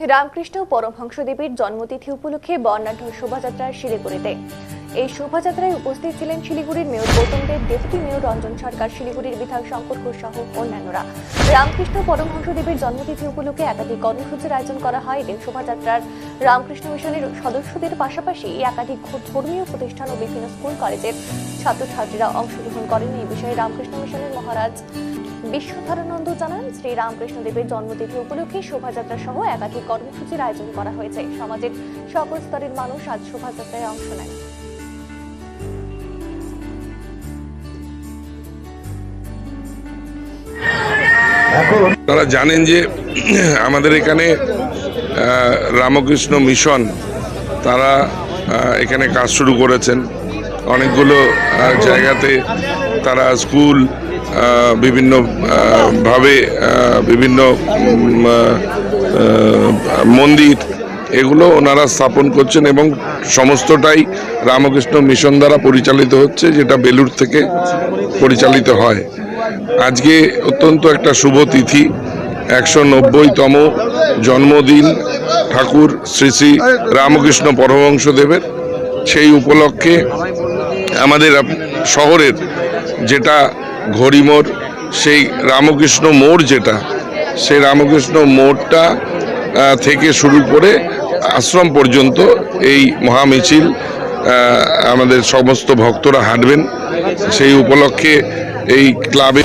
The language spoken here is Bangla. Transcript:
রামকৃষ্ণ পরমহংসদেবের জন্মতিথি উপলক্ষে বর্ণাঢ্য শোভাযাত্রা শিলিগুড়িতে। এই শোভাযাত্রায় উপস্থিত ছিলেন শিলিগুড়ির mayor Gautam Deb, deputy mayor Ranjan Sarkar, শিলিগুড়ির বিধায়ক শঙ্কর ঘোষ সহ অন্যান্যরা। রামকৃষ্ণ পরমহংসদেবের জন্মতিথি উপলক্ষে একাধিক কর্মসূচির আয়োজন করা হয়। এই শোভাযাত্রার রামকৃষ্ণ মিশনের সদস্যদের পাশাপাশি একাধিক ধর্মীয় প্রতিষ্ঠান ও বিভিন্ন স্কুল, কলেজের ছাত্রছাত্রীরা অংশগ্রহণ করেন। এই বিষয়ে রামকৃষ্ণ মিশনের মহারাজ বিশ্বধরানন্দ জানান, শ্রী রামকৃষ্ণ দেবের জন্মতিথি উপলক্ষে শোভাযাত্রা সহ একাধিক কর্মসূচির আয়োজন করা হয়েছে। সমাজের সকল স্তরের মানুষ আজ শোভাযাত্রায় অংশ নেয় আপনারা জানেন যে আমাদের এখানে রামকৃষ্ণ মিশন, তারা এখানে কাজ শুরু করেছেন। অনেকগুলো জায়গাতে তারা স্কুল বিভিন্ন ভাবে বিভিন্ন মন্দির, এগুলো ওনারা স্থাপন করছেন এবং সমস্তটাই রামকৃষ্ণ মিশন দ্বারা পরিচালিত হচ্ছে, যেটা বেলুর থেকে পরিচালিত হয়। আজকে অত্যন্ত একটা শুভ তিথি, একশো নব্বইতম জন্মদিন ঠাকুর শ্রী শ্রী রামকৃষ্ণ পরমহংসদেবের। সেই উপলক্ষে আমাদের শহরের যেটা ঘড়িমোড়, সেই রামকৃষ্ণ মোড় যেটা, সেই রামকৃষ্ণ মোড়টা থেকে শুরু করে আশ্রম পর্যন্ত এই মহামিছিল আমাদের সমস্ত ভক্তরা হাঁটবেন। সেই উপলক্ষে এই ক্লাবে